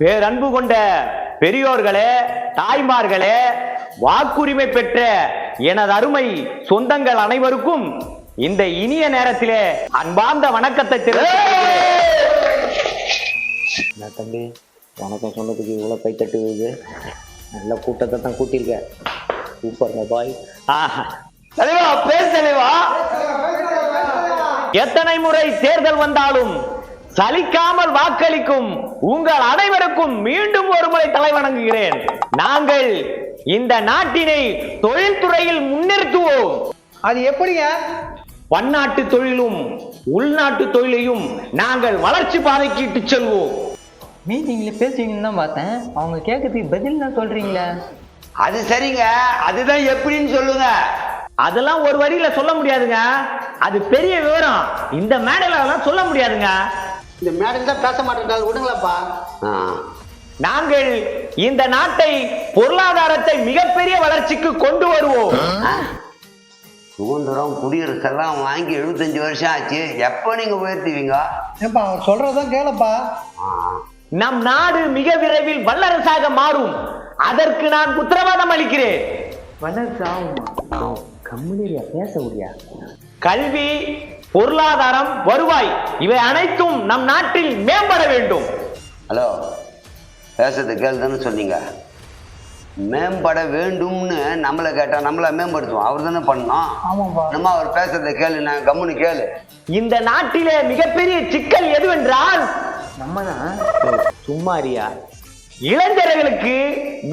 பேரன்பு கொண்ட பெரியோர்களே தாய்மார்களே வாக்குரிமை பெற்ற எனது அருமை சொந்தங்கள் அனைவருக்கும் இந்த இனிய நேரத்திலே அன்பார்ந்த வணக்கத்தை தெரிவித்துக் என்ன தம்பி வணக்கம் சொன்னதுக்கு இவ்வளோ கை தட்டு வருது நல்ல கூட்டத்தை தான் கூட்டியிருக்க. சூப்பர்ங்க பாய் ஆஹா. தலைவா பேர் தலைவா. எத்தனை முறை தேர்தல் வந்தாலும் சலிக்காமல் வாக்களிக்கும் உங்கள் அனைவருக்கும் மீண்டும் ஒரு முறை தலை வணங்குகிறேன். நாங்கள் இந்த நாட்டினை தொழில்துறையில் முன்னிறுத்துவோம். அது எப்படிங்க? பன்னாட்டு தொழிலும் உள்நாட்டு தொழிலையும் நாங்கள் வளர்ச்சி பாதைக்கு இட்டுச் செல்வோம். மீட்டிங்ல பேசுவீங்கன்னு தான் பார்த்தேன். அவங்க கேட்கறதுக்கு பதில் தான் சொல்றீங்களே? அது சரிங்க. அதுதான் எப்படின்னு சொல்லுங்க. அதெல்லாம் ஒரு வரியில சொல்ல முடியாதுங்க. அது பெரிய விவரம். இந்த மேடையில அதெல்லாம் சொல்ல முடியாதுங்க. இந்த மேடம் தான் பேச மாட்டேங்கிறாரு விடுங்களப்பா ஆ. நாங்கள் இந்த நாட்டை பொருளாதாரத்தை மிகப்பெரிய வளர்ச்சிக்கு கொண்டு வருவோம். சுதந்திரம் குடியரசெல்லாம் வாங்கி எழுபத்தஞ்சு வருஷம் ஆச்சு. எப்போ நீங்க உயர்த்துவீங்க? ஏப்பா அவர் சொல்றதான் கேளப்பா. நம் நாடு மிக விரைவில் வல்லரசாக மாறும். அதற்கு நான் உத்தரவாதம் அளிக்கிறேன். வளர்ச்சி ஆகுமா? கம்முனியா பேச முடியா கல்வி பொருளாதாரம் வருவாய் இவை அனைத்தும் நம் நாட்டில் மேம்பட வேண்டும். ஹலோ பேசுறது கேள் தானே சொன்னீங்க. மேம்பட வேண்டும்னு நம்மளை கேட்டா நம்மளை மேம்படுத்துவோம். அவர் தானே பண்ணோம் நம்ம அவர் பேசுறதை கேளு நான் கம்முன்னு கேளு. இந்த நாட்டிலே மிகப்பெரிய சிக்கல் எதுவென்றால் நம்ம தான் சும்மாரியா இளைஞர்களுக்கு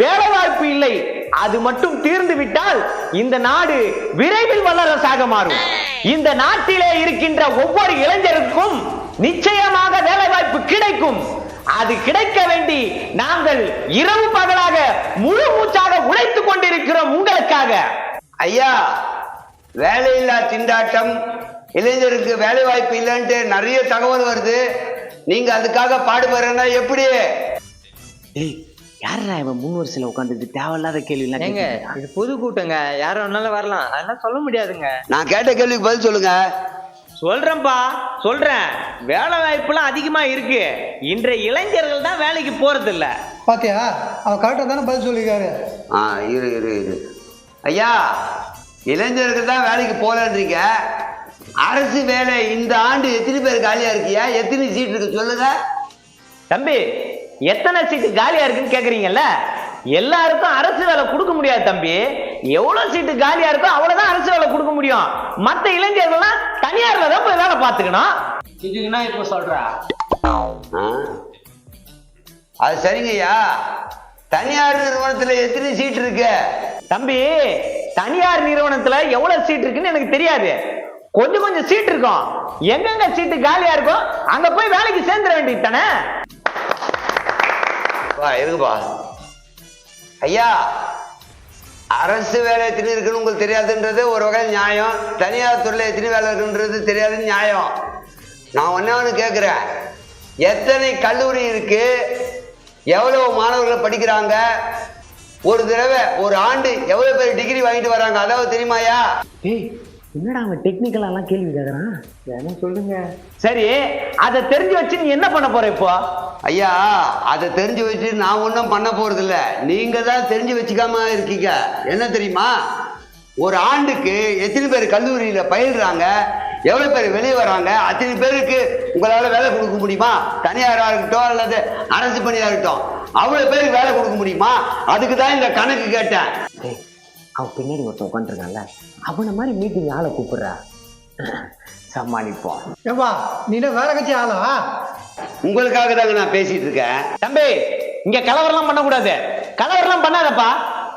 வேலை வாய்ப்பு இல்லை. அது மட்டும் தீர்ந்து விட்டால் இந்த நாடு விரைவில் வல்லரசாக மாறும். இந்த நாட்டிலே இருக்கின்ற ஒவ்வொரு இளைஞருக்கும் நிச்சயமாக வேலை வாய்ப்பு கிடைக்கும். அது கிடைக்க வேண்டி நாங்கள் இரவு பகலாக முழு மூச்சாக உழைத்துக் கொண்டிருக்கிறோம் உங்களுக்காக. ஐயா வேலையில்லா திண்டாட்டம் இளைஞருக்கு வேலை வாய்ப்பு இல்லைன்ட்டு நிறைய தகவல் வருது. நீங்க அதுக்காக பாடுபடுறேன்னா எப்படி? யாரா இவன் முன் வரிசையில் உட்காந்துட்டு தேவையில்லாத கேள்வி ஏங்க இது பொது கூட்டங்க. யாரும் வேணாலும் வரலாம். அதெல்லாம் சொல்ல முடியாதுங்க. நான் கேட்ட கேள்விக்கு பதில் சொல்லுங்க. சொல்றேன்பா. சொல்றேன். வேலை வாய்ப்புலாம் அதிகமா இருக்கு. இன்றைய இளைஞர்கள் தான் வேலைக்கு போறது இல்ல பாத்தியா அவர் கரெக்டாக தானே பதில் சொல்லியிருக்காரு. ஆ இரு இரு இரு. ஐயா இளைஞர்கள் தான் வேலைக்கு போகலன்றீங்க. அரசு வேலை இந்த ஆண்டு எத்தனை பேர் காலியா இருக்கியா? எத்தனை சீட் இருக்கு சொல்லுங்க. தம்பி எத்தனை சீட்டு காலியா இருக்குன்னு கேக்குறீங்கல்ல? எல்லாருக்கும் அரசு வேலை கொடுக்க முடியாது தம்பி. எவ்வளவு சீட்டு காலியா இருக்கோ அவ்வளவுதான் அரசு வேலை கொடுக்க முடியும். மத்த இளைஞர்கள்லாம் தனியார்ல தான் போய் வேலை பார்த்துக்கணும். இதுக்குன்னா இப்போ சொல்றா? ஆ? அது சரிங்கய்யா. தனியார் நிறுவனத்துல எத்தனை சீட் இருக்கு? தம்பி தனியார் நிறுவனத்துல எவ்வளவு சீட் இருக்குன்னு எனக்கு தெரியாது. கொஞ்சம் கொஞ்சம் சீட் இருக்கும். எங்கெங்க சீட்டு காலியா இருக்கோ அங்க போய் வேலைக்கு சேர்ந்துட வேண்டியது தானே? ஆ எதுக்குப்பா ஐயா அரசு வேலை எத்தனை இருக்குன்னு உங்களுக்கு தெரியாதுன்றது ஒரு வகை நியாயம். தனியார் துறையில் எத்தனை வேலை இருக்குன்றது தெரியாது நியாயம். நான் ஒன்றே ஒன்று கேட்குறேன் எத்தனை கல்லூரி இருக்கு? எவ்வளவு மாணவர்கள் படிக்கிறாங்க? ஒரு தடவை ஒரு ஆண்டு எவ்வளவு பேர் டிகிரி வாங்கிட்டு வராங்க? அதாவது தெரியுமாயா என்னடா அவன் டெக்னிக்கலாலாம் கேள்வி கேட்குறான் என்ன சொல்லுங்க. சரி அதை தெரிஞ்சு வச்சு நீ என்ன பண்ண போற இப்போ? ஐயா அதை தெரிஞ்சு வச்சு நான் ஒன்றும் பண்ண போறதில்ல. நீங்க தான் தெரிஞ்சு வச்சுக்காம இருக்கீங்க. என்ன தெரியுமா? ஒரு ஆண்டுக்கு எத்தனை பேர் கல்லூரியில பயில்றாங்க? எவ்வளவு பேர் வெளியே வராங்க? அத்தனை பேருக்கு உங்களால வேலை கொடுக்க முடியுமா? தனியாரா இருக்கட்டும் அல்லது அரசு பணியா இருக்கட்டும். அவ்வளவு பேருக்கு வேலை கொடுக்க முடியுமா? அதுக்கு தான் இந்த கணக்கு கேட்டேன். அவன் பின்னாடி ஒருத்தன் உட்காந்துருக்கான்ல அவனை மாதிரி மீட்டிங் ஆளை கூப்பிடுறா. சமாளிப்போம். ஏப்பா நீ வேற கட்சி ஆளா? உங்களுக்காக தாங்க நான் பேசிட்டு இருக்கேன். தம்பி இங்க கலவரம்லாம் பண்ணக்கூடாது. கலவரம்லாம் பண்ணாதப்பா.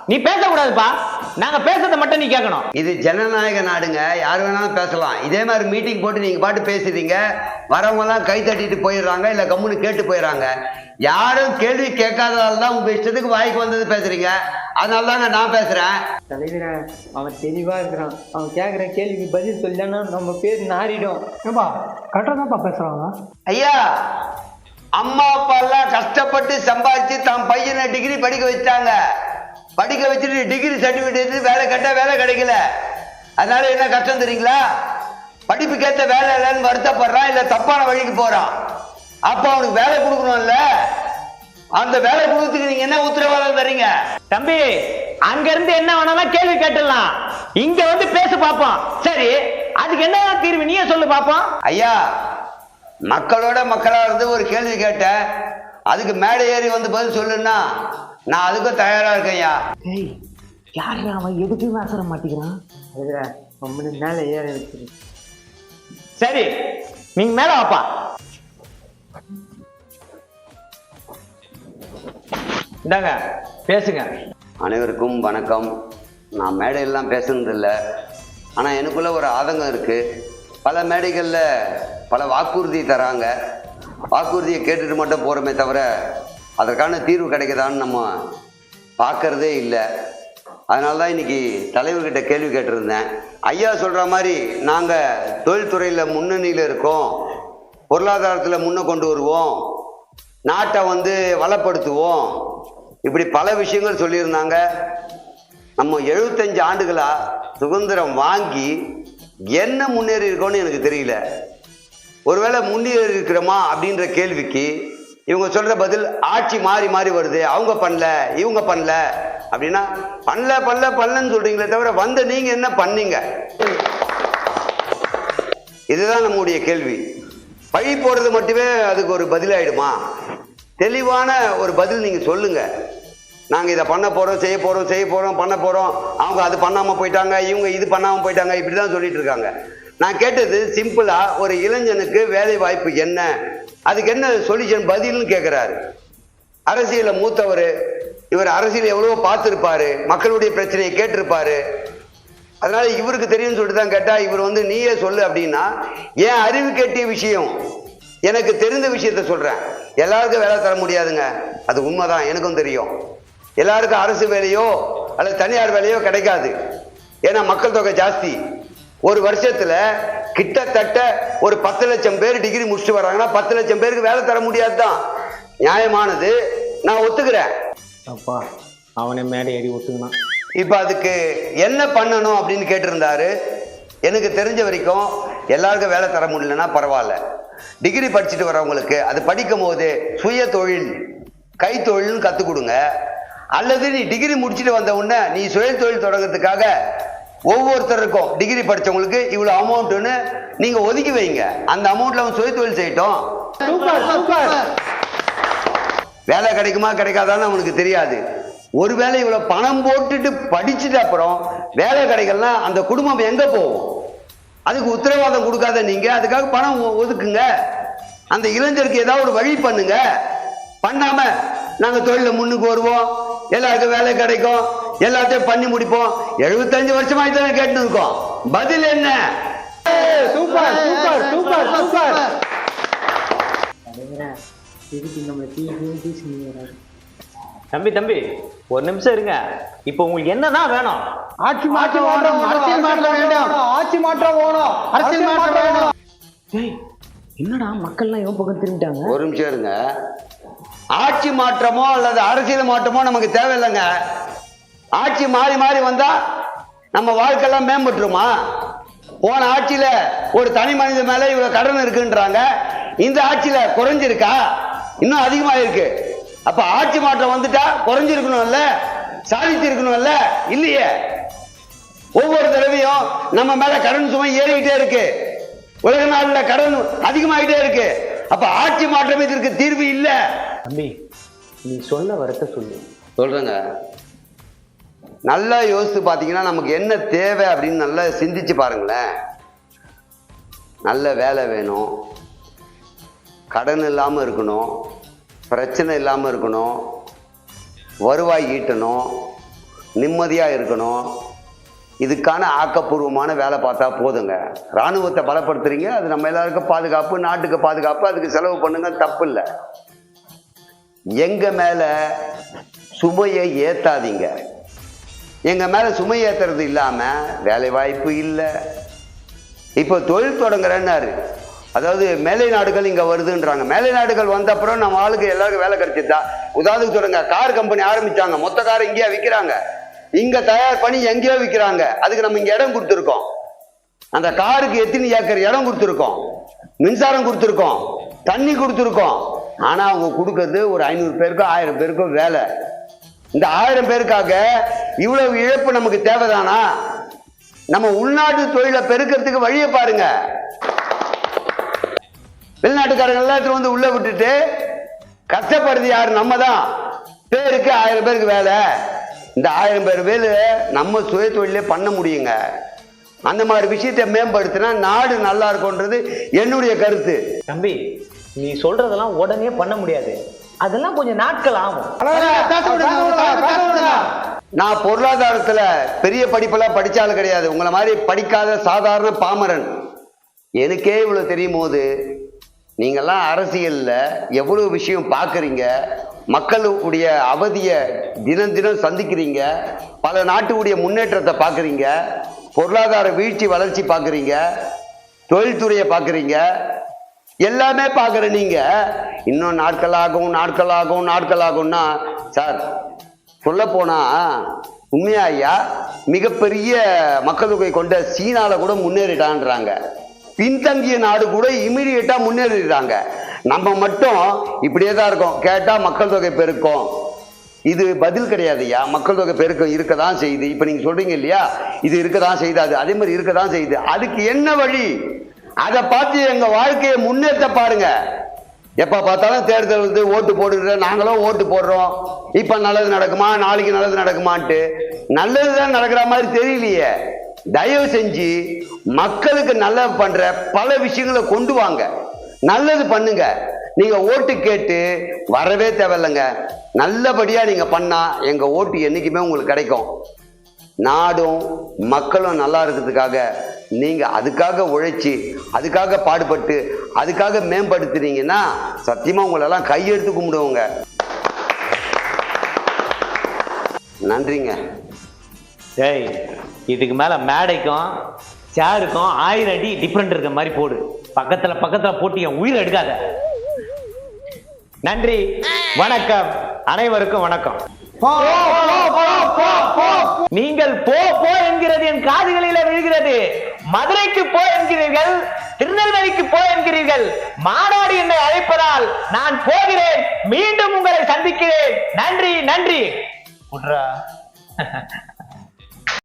நீ பேசக்கூடாதுப்பா. நாங்க பேசுறத மட்டும் நீ கேட்கணும். இது ஜனநாயக நாடுங்க. யார் வேணாலும் பேசலாம். இதே மாதிரி மீட்டிங் போட்டு நீங்க பாட்டு பேசுறீங்க. வரவங்கலாம் கை தட்டிட்டு போயிடுறாங்க இல்ல கம்முன்னு கேட்டு போயிடுறாங்க. யாரும் கேள்வி கேட்காததால தான் உங்க இஷ்டத்துக்கு வாய்க்கு வந்தது பேசுறீங்க. அதனால தாங்க நான் பேசுறேன். தலைவரா அவன் தெளிவா இருக்கிறான். அவன் கேட்குற கேள்விக்கு பதில் சொல்லனா நம்ம பேர் நாறிடும். ஏப்பா கரெக்டாக தான்ப்பா பேசுகிறாங்க ஐயா அம்மா அப்பா எல்லாம் கஷ்டப்பட்டு சம்பாதிச்சு தன் பையனை டிகிரி படிக்க வச்சாங்க படிக்க வச்சுட்டு டிகிரி சர்டிஃபிகேட் வேலை கேட்டா வேலை கிடைக்கல. அதனால என்ன கஷ்டம் தெரியுங்களா? படிப்புக்கேத்த வேலை இல்லைன்னு வருத்தப்படுறான் இல்ல தப்பான வழிக்கு போறான். அப்ப அவனுக்கு வேலை கொடுக்கணும்ல. அந்த வேலை கொடுத்துக்கு நீங்க என்ன உத்தரவாதம் தரீங்க தம்பி அங்க இருந்து என்ன வேணாலும் கேள்வி கேட்டுடலாம். இங்க வந்து பேச பாப்போம். சரி அதுக்கு என்ன தீர்வு? நீயே சொல்லு பாப்போம். ஐயா மக்களோட மக்களா இருந்து ஒரு கேள்வி கேட்டேன். அதுக்கு மேடை ஏறி வந்து பதில் சொல்லுன்னா நான் அதுக்கும் தயாரா இருக்கேன் ஐயா. ஏய் யார் அவன்? எதுக்குமே அசர மாட்டேங்கிறான் ரொம்ப மேலே ஏற வச்சிரு சரி நீங்க மேல வாப்பா. இந்தாங்க பேசுங்க. அனைவருக்கும் வணக்கம். நான் மேடையெல்லாம் பேசுனதில்லை. ஆனால் எனக்குள்ள ஒரு ஆதங்கம் இருக்குது பல மேடைகளில் பல வாக்குறுதி தராங்க. வாக்குறுதியை கேட்டுட்டு மட்டும் போகிறோமே தவிர அதற்கான தீர்வு கிடைக்குதான்னு நம்ம பார்க்கறதே இல்லை. அதனால தான் இன்னைக்கு தலைவர்கிட்ட கேள்வி கேட்டிருந்தேன். ஐயா சொல்கிற மாதிரி நாங்கள் தொழில்துறையில் முன்னணியில் இருக்கோம். பொருளாதாரத்தில் முன்னே கொண்டு வருவோம். நாட்டை வந்து வளப்படுத்துவோம். இப்படி பல விஷயங்கள் சொல்லியிருந்தாங்க. நம்ம எழுபத்தஞ்சு ஆண்டுகளாக சுதந்திரம் வாங்கி என்ன முன்னேறி இருக்கோம்னு எனக்கு தெரியல. ஒருவேளை முன்னேறி இருக்கிறோமா அப்படின்ற கேள்விக்கு இவங்க சொல்கிற பதில் ஆட்சி மாறி மாறி வருது அவங்க பண்ணல இவங்க பண்ணல அப்படின்னா பண்ணல பண்ணல பண்ணலன்னு சொல்கிறீங்களே தவிர வந்த நீங்கள் என்ன பண்ணீங்க? இதுதான் நம்முடைய கேள்வி. பழி போடுறது மட்டுமே அதுக்கு ஒரு பதிலாயிடுமா? தெளிவான ஒரு பதில் நீங்கள் சொல்லுங்க. நாங்கள் இதை பண்ண போகிறோம் செய்ய போகிறோம் செய்ய போகிறோம் பண்ண போகிறோம் அவங்க அது பண்ணாமல் போயிட்டாங்க இவங்க இது பண்ணாமல் போயிட்டாங்க இப்படிதான் சொல்லிட்டு இருக்காங்க. நான் கேட்டது சிம்பிளாக ஒரு இளைஞனுக்கு வேலை வாய்ப்பு என்ன? அதுக்கு என்ன சொல்யூஷன் பதில்னு கேட்குறாரு அரசியலில் மூத்தவர் இவர் அரசியல் எவ்வளவோ பார்த்துருப்பாரு மக்களுடைய பிரச்சனையை கேட்டிருப்பாரு. அதனால இவருக்கு தெரியும்னு சொல்லிட்டு தான் கேட்டால் இவர் வந்து நீயே சொல்லு அப்படின்னா ஏன் அறிவு கேட்டிய விஷயம் எனக்கு தெரிந்த விஷயத்த சொல்றேன். எல்லாருக்கும் வேலை தர முடியாதுங்க. அது உண்மைதான் எனக்கும் தெரியும். எல்லாருக்கும் அரசு வேலையோ அல்லது தனியார் வேலையோ கிடைக்காது. ஏன்னா மக்கள் தொகை ஜாஸ்தி. ஒரு வருஷத்துல கிட்டத்தட்ட ஒரு பத்து லட்சம் பேர் டிகிரி முடிச்சுட்டு வர்றாங்கன்னா பத்து லட்சம் பேருக்கு வேலை தர முடியாது தான் நியாயமானது. நான் ஒத்துக்கிறேன். அப்பா அவனை மேடை ஏறி ஒத்துக்கினான். இப்போ அதுக்கு என்ன பண்ணணும் அப்படின்னு கேட்டிருந்தாரு. எனக்கு தெரிஞ்ச வரைக்கும் எல்லாருக்கும் வேலை தர முடியலன்னா பரவாயில்ல. டிகிரி படிச்சுட்டு வரவங்களுக்கு அது படிக்கும் போது சுய தொழில் கைத்தொழில்னு கற்றுக் கொடுங்க அல்லது நீ டிகிரி முடிச்சுட்டு வந்த உடனே நீ சுய தொழில் தொடங்குறதுக்காக ஒவ்வொருத்தருக்கும் டிகிரி படிச்சவங்களுக்கு இவ்வளோ அமௌண்ட்டுன்னு நீங்கள் ஒதுக்கி வைங்க. அந்த அமௌண்ட்ல அவன் சுய தொழில் செய்யட்டும். வேலை கிடைக்குமா கிடைக்காதான்னு அவனுக்கு தெரியாது. ஒருவேளை இவ்வளவு பணம் போட்டுட்டு படிச்சுட்டு அப்புறம் வேலை கிடைக்கலனா அந்த குடும்பம் எங்க போகும்? அதுக்கு உத்தரவாதம் கொடுக்காத நீங்க அதுக்காக பணம் ஒதுக்குங்க. அந்த இளைஞருக்கு ஏதாவது ஒரு வழி பண்ணுங்க. பண்ணாம நாங்க தொழில முன்னுக்கு வருவோம். எல்லாருக்கும் வேலை கிடைக்கும். எல்லாத்தையும் பண்ணி முடிப்போம். எழுபத்தஞ்சு வருஷமா இதான் கேட்டு இருக்கோம் பதில் என்ன? Super super super super. இதுக்கு நம்மளை தீ பேசுகிறாரு தம்பி தம்பி ஒரு நிமிஷம் இருங்க. இப்போ உங்களுக்கு என்னதான் வேணும்? ஆட்சி மாற்றம் வேணும். அரசியல் மாற்றம் வேணும். ஆட்சி மாற்றம் வேணும். அரசியல் மாற்றம் வேணும். ஏய் என்னடா மக்கள்லாம் இவன் பக்கம் திரும்பிட்டாங்க? ஒரு நிமிஷம் இருங்க. ஆட்சி மாற்றமோ அல்லது அரசியல் மாற்றமோ நமக்கு தேவையில்லைங்க. ஆட்சி மாறி மாறி வந்தா நம்ம வாழ்க்கையெல்லாம் மேம்பட்டுருமா? போன ஆட்சியில ஒரு தனி மனித மேல இவ்வளவு கடன் இருக்குன்றாங்க. இந்த ஆட்சியில குறைஞ்சிருக்கா? இன்னும் அதிகமா இருக்கு அப்ப ஆட்சி மாற்றம் வந்துட்டா குறைஞ்சிருக்கணும்ல? சாதிச்சிருக்கணும்ல? இல்லையே. ஒவ்வொரு தடவையும் நம்ம மேல கடன் சுமை ஏறிக்கிட்டே இருக்கு. உலக நாடுல கடன் அதிகமாகிட்டே இருக்கு. அப்ப ஆட்சி மாற்றம் இதற்கு தீர்வு இல்ல. தம்பி நீ சொல்ல வரத்த சொல்லு. சொல்றேங்க. நல்லா யோசித்து பார்த்தீங்கன்னா நமக்கு என்ன தேவை அப்படின்னு நல்லா சிந்திச்சு பாருங்களேன். நல்ல வேலை வேணும். கடன் இல்லாமல் இருக்கணும். பிரச்சனை இல்லாமல் இருக்கணும். வருவாய் ஈட்டணும். நிம்மதியாக இருக்கணும். இதுக்கான ஆக்கப்பூர்வமான வேலை பார்த்தா போதுங்க. இராணுவத்தை பலப்படுத்துறீங்க அது நம்ம எல்லாருக்கும் பாதுகாப்பு நாட்டுக்கு பாதுகாப்பு அதுக்கு செலவு பண்ணுங்க தப்பு இல்லை. எங்கள் மேலே சுமையை ஏற்றாதீங்க எங்கள் மேலே சுமை ஏற்றுறது இல்லாமல் வேலை வாய்ப்பு இல்லை. இப்போ தொழில் தொடங்குறேன்னாரு. அதாவது மேலை நாடுகள் இங்க வருதுன்றாங்க. மேலை நாடுகள் வந்த அப்புறம் நம்ம ஆளுக்கு எல்லாருக்கும் வேலை கிடைச்சிருந்தா உதாரணத்துக்கு சொல்லுங்க கார் கம்பெனி ஆரம்பிச்சாங்க. மொத்த கார் இங்கேயா விற்கிறாங்க இங்க தயார் பண்ணி எங்கேயோ விற்கிறாங்க அதுக்கு நம்ம இங்க இடம் கொடுத்துருக்கோம். அந்த காருக்கு எத்தனை ஏக்கர் இடம் கொடுத்துருக்கோம்? மின்சாரம் கொடுத்துருக்கோம். தண்ணி கொடுத்துருக்கோம். ஆனா அவங்க கொடுக்கறது ஒரு ஐநூறு பேருக்கோ ஆயிரம் பேருக்கோ வேலை. இந்த ஆயிரம் பேருக்காக இவ்வளவு இழப்பு நமக்கு தேவைதானா? நம்ம உள்நாட்டு தொழிலை பெருக்கிறதுக்கு வழியை பாருங்க. வெளிநாட்டுக்காரங்க எல்லாத்தையும் வந்து உள்ள விட்டுட்டு கஷ்டப்படுறது யாரு? நம்ம தான் பேருக்கு ஆயிரம் பேருக்கு வேலை. இந்த ஆயிரம் பேர் வேலை நம்ம சுய தொழிலே பண்ண முடியுங்க. அந்த மாதிரி விஷயத்தை மேம்படுத்தினா நாடு நல்லா இருக்கும்ன்றது என்னுடைய கருத்து. தம்பி நீ சொல்றதெல்லாம் உடனே பண்ண முடியாது. அதெல்லாம் கொஞ்சம் நாட்கள் ஆகும். நான் பொருளாதாரத்துல பெரிய படிப்பெல்லாம் படிச்சாலும் கிடையாது. உங்களை மாதிரி படிக்காத சாதாரண பாமரன். எனக்கே இவ்வளவு தெரியும் போது நீங்கள்லாம் அரசியலில் எவ்வளோ விஷயம் பார்க்குறீங்க? மக்களுடைய அவதியை தினம் தினம் சந்திக்கிறீங்க. பல நாட்டுடைய முன்னேற்றத்தை பார்க்குறீங்க. பொருளாதார வீழ்ச்சி வளர்ச்சி பார்க்குறீங்க. தொழில்துறையை பார்க்குறீங்க. எல்லாமே பார்க்குற நீங்கள் இன்னும் நாட்களாகும் நாட்களாகும் நாட்களாகும்னா சார் சொல்லப்போனால் உண்மையா ஐயா மிகப்பெரிய மக்கள் தொகை கொண்ட சீனாவில் கூட முன்னேறிட்டான்றாங்க. பின்தங்கிய நாடு கூட இமிடியேட்டா முன்னேறிடுறாங்க. நம்ம மட்டும் இப்படியே தான் இருக்கோம். கேட்டா மக்கள் தொகை பெருக்கம். இது பதில் கிடையாதுயா மக்கள் தொகை பெருக்கம் இருக்க தான் செய்யுது. இப்போ நீங்க சொல்றீங்க இல்லையா? இது இருக்க தான் செய்யுது. அது அதே மாதிரி இருக்க தான் செய்யுது. அதுக்கு என்ன வழி? அதை பார்த்து எங்க வாழ்க்கையை முன்னேற்ற பாருங்க. எப்ப பார்த்தாலும் தேர்தல் வந்து ஓட்டு போடுற நாங்களும் ஓட்டு போடுறோம். இப்ப நல்லது நடக்குமா? நாளைக்கு நல்லது நடக்குமான்ட்டு. நல்லது தான் நடக்கிற மாதிரி தெரியலையே. தயவு செஞ்சு மக்களுக்கு நல்லது பண்ற பல விஷயங்களை கொண்டு வாங்க. நல்லது பண்ணுங்க. நீங்க ஓட்டு கேட்டு வரவே தேவையில்லைங்க. நல்லபடியா நீங்க பண்ணா எங்க ஓட்டு என்னைக்குமே உங்களுக்கு கிடைக்கும். நாடும் மக்களும் நல்லா இருக்கிறதுக்காக நீங்க அதுக்காக உழைச்சி அதுக்காக பாடுபட்டு அதுக்காக மேம்படுத்துனீங்கன்னா சத்தியமா உங்களெல்லாம் கையெடுத்து கும்பிடுவோங்க. நன்றிங்க. ஏய் இதுக்கு மேல மேடைக்கும் சேருக்கும் ஆயிரம் அடி டிஃப்ரெண்ட் இருக்க மாதிரி போடு. பக்கத்துல பக்கத்துல போட்டு என் உயிர் எடுக்காத. நன்றி. வணக்கம். அனைவருக்கும் வணக்கம். போ போ போ நீங்கள் போ போ என்கிறது என் காதுகளில் விழுகிறது. மதுரைக்கு போ என்கிறீர்கள் திருநெல்வேலிக்கு போ என்கிறீர்கள். மாநாடு என்னை அழைப்பதால் நான் போகிறேன். மீண்டும் உங்களை சந்திக்கிறேன். நன்றி நன்றி.